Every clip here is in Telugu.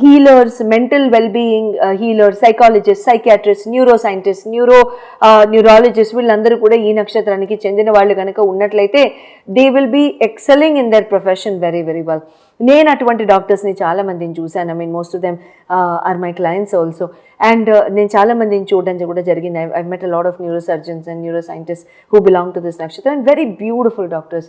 healers mental wellbeing healers psychologist psychiatrist neuro scientist neuro neurologist వీళ్ళందరూ కూడా ఈ నక్షత్రానికి చెందిన వాళ్ళు కనుక ఉన్నట్లయితే they will be excelling in their profession very very well నేను అటువంటి డాక్టర్స్ని చాలా మందిని చూశాను I mean most of them are my clients also and నేను చాలా మందిని చూడడం కూడా జరిగింది. I met a lot of neuro surgeons and neuro scientist who belong to this నక్షత్రం. అండ్ వెరీ బ్యూటిఫుల్ డాక్టర్స్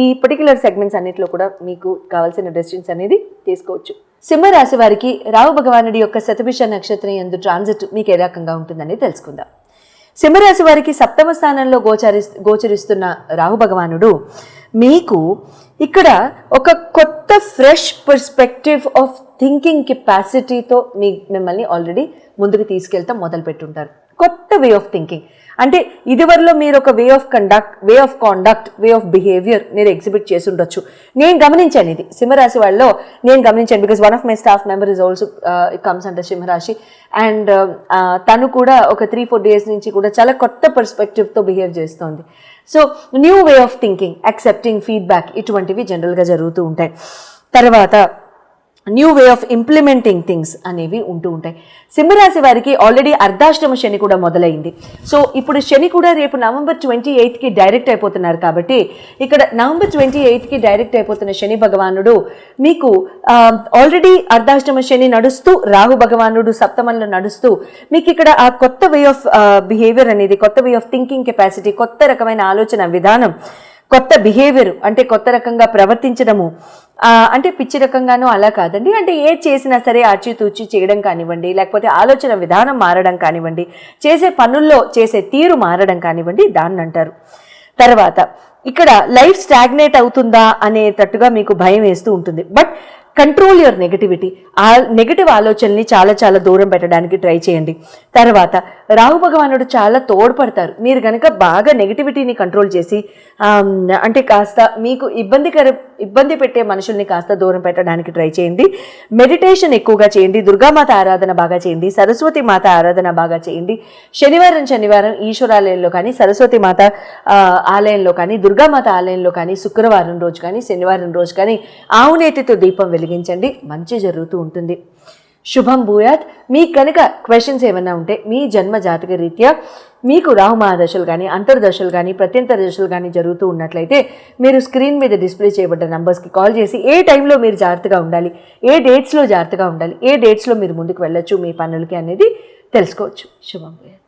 ఈ పర్టికులర్ సెగ్మెంట్స్ అన్నింటిలో కూడా మీకు కావాల్సిన డెసిషన్స్ అనేది తీసుకోవచ్చు. సింహరాశి వారికి రావు భగవానుడి యొక్క శతభిష నక్షత్రం ఎందు ట్రాన్సిట్ మీకు ఏ రకంగా ఉంటుందని తెలుసుకుందాం. సింహరాశి వారికి సప్తమ స్థానంలో గోచరి గోచరిస్తున్న రాహు భగవానుడు మీకు ఇక్కడ ఒక కొత్త ఫ్రెష్ పర్స్పెక్టివ్ ఆఫ్ థింకింగ్ కెపాసిటీతో మీ మిమ్మల్ని ఆల్రెడీ ముందుకు తీసుకెళ్తాం మొదలు పెట్టుంటారు కొత్త వే ఆఫ్ థింకింగ్. అంటే ఇదివరలో మీరు ఒక way of conduct way of conduct way of behaviour మీరు ఎగ్జిబిట్ చేసి ఉండొచ్చు నేను గమనించాను ఇది. సింహరాశి వాళ్ళలో నేను గమనించాను because one of my staff member is also comes under సింహరాశి. అండ్ um, uh, తను కూడా ఒక త్రీ ఫోర్ డేస్ నుంచి కూడా చాలా కొత్త పర్స్పెక్టివ్తో బిహేవ్ చేస్తోంది. So new way of thinking accepting feedback ఇటువంటివి జనరల్గా జరుగుతూ ఉంటాయి. తర్వాత new way of implementing things అనేవి ఉంటూ ఉంటాయి. సింహరాశి వారికి ఆల్రెడీ అర్ధాష్టమ శని కూడా మొదలైంది. సో ఇప్పుడు శని కూడా రేపు నవంబర్ ట్వంటీ ఎయిత్కి డైరెక్ట్ అయిపోతున్నారు కాబట్టి ఇక్కడ నవంబర్ ట్వంటీ ఎయిత్కి డైరెక్ట్ అయిపోతున్న శని భగవానుడు మీకు ఆల్రెడీ అర్ధాష్టమ శని నడుస్తూ రాహు భగవానుడు సప్తమంలో నడుస్తూ మీకు ఇక్కడ ఆ కొత్త వే ఆఫ్ బిహేవియర్ అనేది కొత్త వే ఆఫ్ థింకింగ్ కెపాసిటీ కొత్త రకమైన ఆలోచన విధానం కొత్త బిహేవియర్ అంటే కొత్త రకంగా ప్రవర్తించడము అంటే పిచ్చి రకంగానూ అలా కాదండి. అంటే ఏ చేసినా సరే ఆచితూచి చేయడం కానివ్వండి లేకపోతే ఆలోచన విధానం మారడం కానివ్వండి చేసే పనుల్లో చేసే తీరు మారడం కానివ్వండి దాన్ని అంటారు. తర్వాత ఇక్కడ లైఫ్ స్టాగ్నేట్ అవుతుందా అనేటట్టుగా మీకు భయం వేస్తూ ఉంటుంది. బట్ కంట్రోల్ యువర్ నెగటివిటీ ఆ నెగటివ్ ఆలోచనల్ని చాలా చాలా దూరం పెట్టడానికి ట్రై చేయండి. తర్వాత రాహు భగవానుడు చాలా తోడ్పడతారు. మీరు కనుక బాగా నెగటివిటీని కంట్రోల్ చేసి అంటే కాస్త మీకు ఇబ్బందికర ఇబ్బంది పెట్టే మనుషుల్ని కాస్త దూరం పెట్టడానికి ట్రై చేయండి. మెడిటేషన్ ఎక్కువగా చేయండి. దుర్గామాత ఆరాధన బాగా చేయండి. సరస్వతి మాత ఆరాధన బాగా చేయండి. శనివారం శనివారం ఈశ్వరాలయంలో కానీ సరస్వతి మాత ఆలయంలో కానీ దుర్గామాత ఆలయంలో కానీ శుక్రవారం రోజు కానీ శనివారం రోజు కానీ ఆవునేతితో దీపం వెలిగించండి. మంచి జరుగుతూ ఉంటుంది. శుభం భూయాత్. మీకు కనుక క్వశ్చన్స్ ఏమైనా ఉంటే మీ జన్మ జాతక రీత్యా మీకు రాహుమహాదశలు కానీ అంతర్దశలు కానీ ప్రత్యంతర దశలు కానీ జరుగుతూ ఉన్నట్లయితే మీరు స్క్రీన్ మీద డిస్ప్లే చేయబడ్డ నంబర్స్కి కాల్ చేసి ఏ టైంలో మీరు జాగ్రత్తగా ఉండాలి ఏ డేట్స్లో జాగ్రత్తగా ఉండాలి ఏ డేట్స్లో మీరు ముందుకు వెళ్ళొచ్చు మీ పనులకి అనేది తెలుసుకోవచ్చు. శుభం భూయాత్.